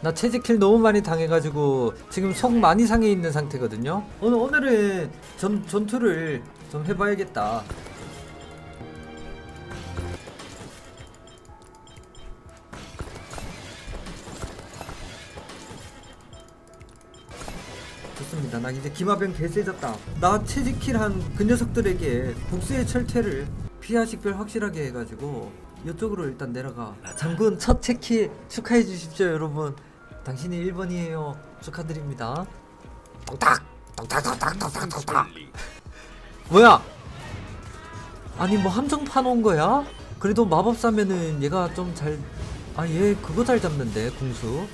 나 채찍킬 너무 많이 당해가지고 지금 속 많이 상해 있는 상태거든요. 오늘 오늘은 전 전투를 좀 해봐야겠다. 좋습니다. 나 이제 기마병 개세졌다. 나 채찍킬한 그 녀석들에게 복수의 철퇴를 피하 식별 확실하게 해가지고 이쪽으로 일단 내려가. 장군 첫 채킬 축하해 주십시오, 여러분. 당신이 1번이에요. 축하드립니다. 똥탁! 똥탁똥탁똥탁똥탁! 뭐야? 아니 뭐 함정판 온 거야? 그래도 마법사면은 얘가 좀 잘... 아 얘 그거 잘 잡는데 궁수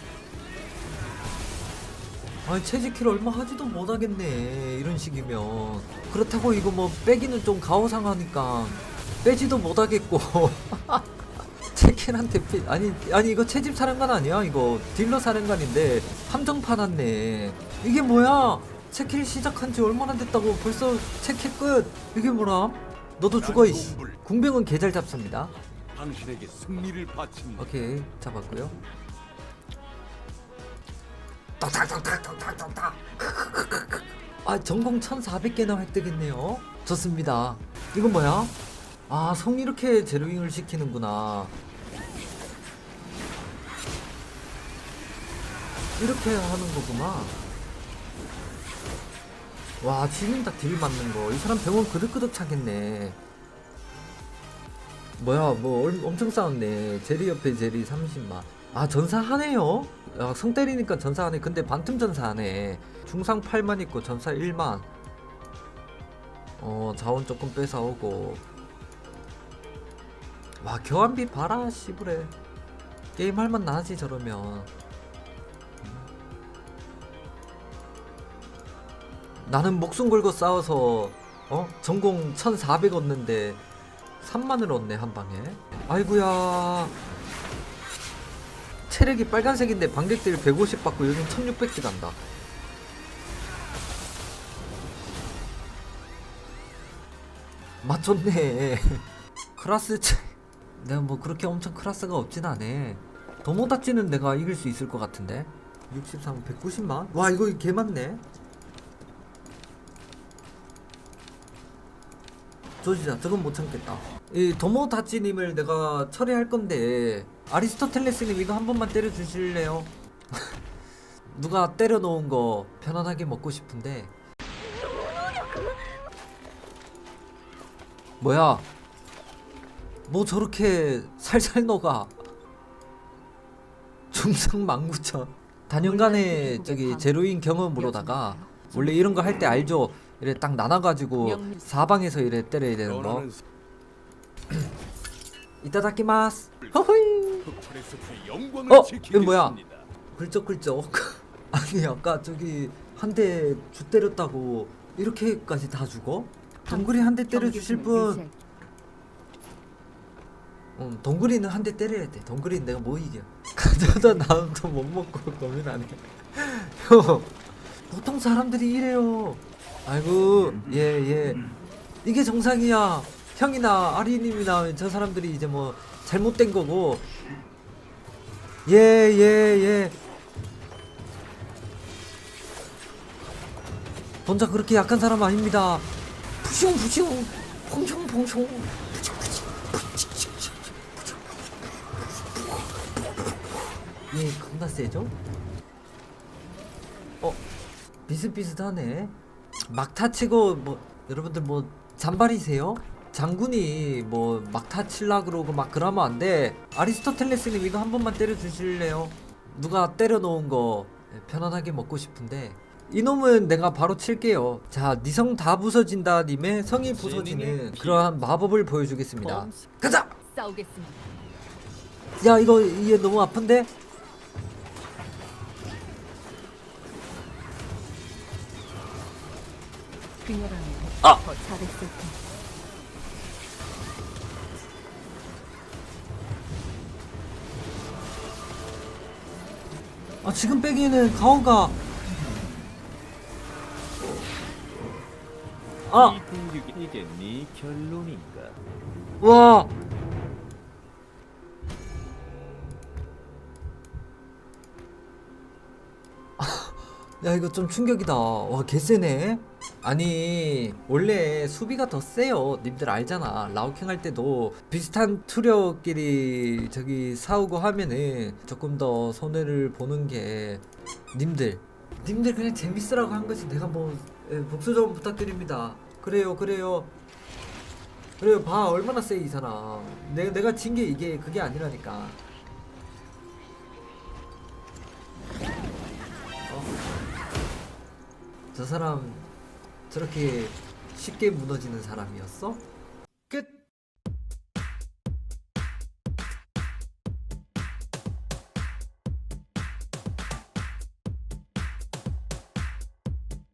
아니 채지킬 얼마 하지도 못하겠네 이런 식이면 그렇다고 이거 뭐 빼기는 좀 가오상하니까 빼지도 못하겠고 채킬한테 빼 아니 아니 이거 채집 사령관 아니야? 이거 딜러 사령관인데 함정판 왔네. 이게 뭐야? 채킬 시작한 지 얼마나 됐다고 벌써 채킬 끝. 이게 뭐라? 너도 죽어 이씨. 궁병은 개잘 잡습니다. 당신에게 승리를 바칩니다. 오케이 잡았고요. 톡탁톡탁톡탁톡탁 아 전공 1400개나 획득했네요. 좋습니다. 이건 뭐야? 아 성 이렇게 제로잉을 시키는구나 이렇게 하는 거구만 와 지금 다딜 맞는 거. 이 사람 병원 그득그득 차겠네. 뭐야 뭐 얼- 엄청 싸웠네. 제리 옆에 제리 30만. 아 전사하네요? 야, 성 때리니까 전사하네. 근데 반틈 전사하네. 중상 8만 있고 전사 1만. 어 자원 조금 뺏어오고. 와 교환비 봐라 씨부래 게임 할 맛 나지 저러면 나는 목숨 걸고 싸워서 어? 전공 1400 얻는데 3만을 얻네 한 방에. 아이구야. 체력이 빨간색인데 반격딜 150 받고 여긴 1600씩 간다. 맞췄네. 클라스 차 내가 뭐 그렇게 엄청 클라스가 없진 않네. 도모다찌는 내가 이길 수 있을 것 같은데. 63 190만? 와 이거 개 많네 조지자. 저건 못 참겠다. 이 도모다찌님을 내가 처리할 건데 아리스토텔레스님 이거 한 번만 때려 주실래요? 누가 때려 놓은 거 편안하게 먹고 싶은데. 뭐야? 뭐 저렇게 살살 녹아? 중상 19,000 단연간의 저기 제로인 경험으로다가 원래 이런 거 할 때 알죠 이래 딱 나눠가지고 사방에서 이래 때려야 되는 거. 이따다키마스. 허허이. 숲의 영광을 어? 이거 뭐야? 굴쩍굴쩍. 아니 아까 저기 한 대 주 때렸다고 이렇게까지 다 죽어? 동굴이 한 대 때려 주실 분. 응, 동굴이는 한 대 때려야 돼. 동굴이는 내가 뭐 이겨? 가져다 나도 못 먹고 고민하네. 형 보통 사람들이 이래요 아이고 예예 이게 정상이야 형이나 아리님이나 저 사람들이 이제 뭐 잘못된 거고 예, 예, 예. 혼자 그렇게 약한 사람 아닙니다. 푸슝, 푸슝, 퐁숑, 퐁숑. 예, 겁나 세죠? 어, 비슷비슷하네. 막타 치고, 뭐, 여러분들 뭐, 잔발이세요? 장군이 뭐 막타 칠라 그러고 막 그러면 안 돼. 아리스토텔레스님 이거 한 번만 때려 주실래요? 누가 때려 놓은 거 편안하게 먹고 싶은데 이놈은 내가 바로 칠게요. 자, 니성 다 부서진다 님의 성이 부서지는 그러한 마법을 보여주겠습니다. 가자. 싸우겠습니다. 야, 이거 이게 너무 아픈데? 그녀라면 아! 더 잘했을 텐데. 아, 지금 빼기에는 가오가 아, 이 공격이 이게 네 결론인가? 와. 야 이거 좀 충격이다 와 개쎄네 아니 원래 수비가 더 세요. 님들 알잖아. 라우킹 할 때도 비슷한 투력끼리 저기 싸우고 하면은 조금 더 손해를 보는 게 님들. 님들 그냥 재밌으라고 한 거지. 내가 뭐 예, 복수 좀 부탁드립니다. 그래요 그래요. 그래요. 봐 얼마나 세 이 사람. 내가 내가 진 게 이게 그게 아니라니까. 저 사람 저렇게 쉽게 무너지는 사람이었어? 끝